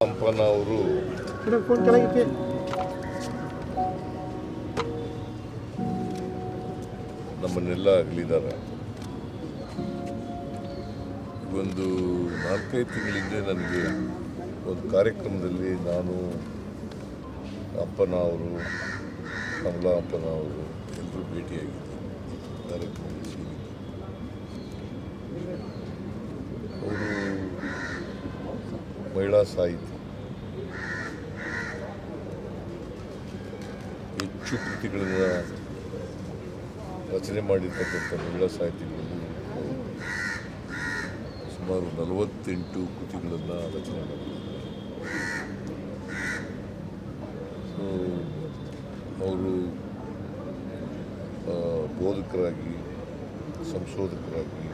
ಅಪ್ಪನ ಅವರು ನಮ್ಮನ್ನೆಲ್ಲ ಅಗಲಿದ್ದಾರೆ. ಒಂದು ನಾಲ್ಕೈದು ತಿಂಗಳಿಂದ ನನಗೆ ಒಂದು ಕಾರ್ಯಕ್ರಮದಲ್ಲಿ ನಾನು ಅಪ್ಪನ ಅವರು ಕಮಲಾ ಅಪ್ಪನ ಅವರು ಎಲ್ಲರೂ ಭೇಟಿಯಾಗಿದ್ದರು ಕಾರ್ಯಕ್ರಮದಲ್ಲಿ ಅವರು ಮಹಿಳಾ ಸಾಹಿತಿ ಹೆಚ್ಚು ಕೃತಿಗಳನ್ನು ರಚನೆ ಮಾಡಿರ್ತಕ್ಕಂಥ ಮಹಿಳಾ ಸಾಹಿತಿಗಳು ಸುಮಾರು ನಲವತ್ತೆಂಟು ಕೃತಿಗಳನ್ನು ರಚನೆ ಮಾಡಿದ್ದಾರೆ. ಅವರು ಬೋಧಕರಾಗಿ, ಸಂಶೋಧಕರಾಗಿ,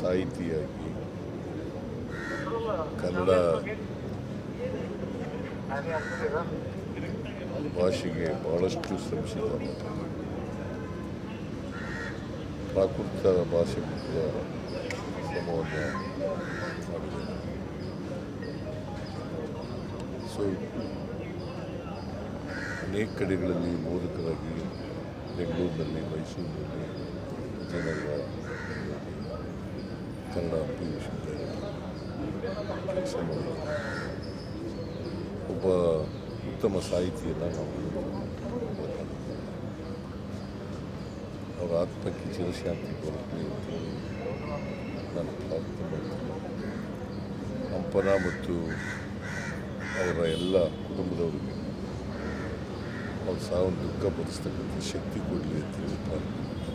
ಸಾಹಿತಿಯಾಗಿ, ಕನ್ನಡ ಭಾಷೆಗೆ ಬಹಳಷ್ಟು ಶ್ರಮಿಸಿದ್ದಾರೆ. ಪ್ರಾಕೃತ ಭಾಷೆ ಕೂಡ ಶ್ರಮವನ್ನು ಮಾಡಿದ್ದಾರೆ. ಸೊ ಅನೇಕ ಕಡೆಗಳಲ್ಲಿ ಬೋಧಕರಾಗಿ ಬೆಂಗಳೂರಿನಲ್ಲಿ, ಮೈಸೂರಿನಲ್ಲಿ ಜನರ ಕನ್ನಡ ಪಿ ಒಬ್ಬ ಉತ್ತಮ ಸಾಹಿತಿಯನ್ನು ನಾವು ಅವರ ಆತ್ಮಕ್ಕೆ ಚಿರಶಾಂತಿ ಕೊರತೆ ಅಂತೇಳಿ ನಾನು ಪ್ರಾರ್ಥನೆ ಮಾಡ್ತೀನಿ ಮತ್ತು ಅವರ ಎಲ್ಲ ಕುಟುಂಬದವರಿಗೆ ಅವ್ರ ಸಾವನ್ನು ದುಃಖ ಪಡಿಸ್ತಕ್ಕಂಥ ಶಕ್ತಿ ಕೊಡಲಿ ಅಂತ ಪ್ರಾರ್ಥನೆ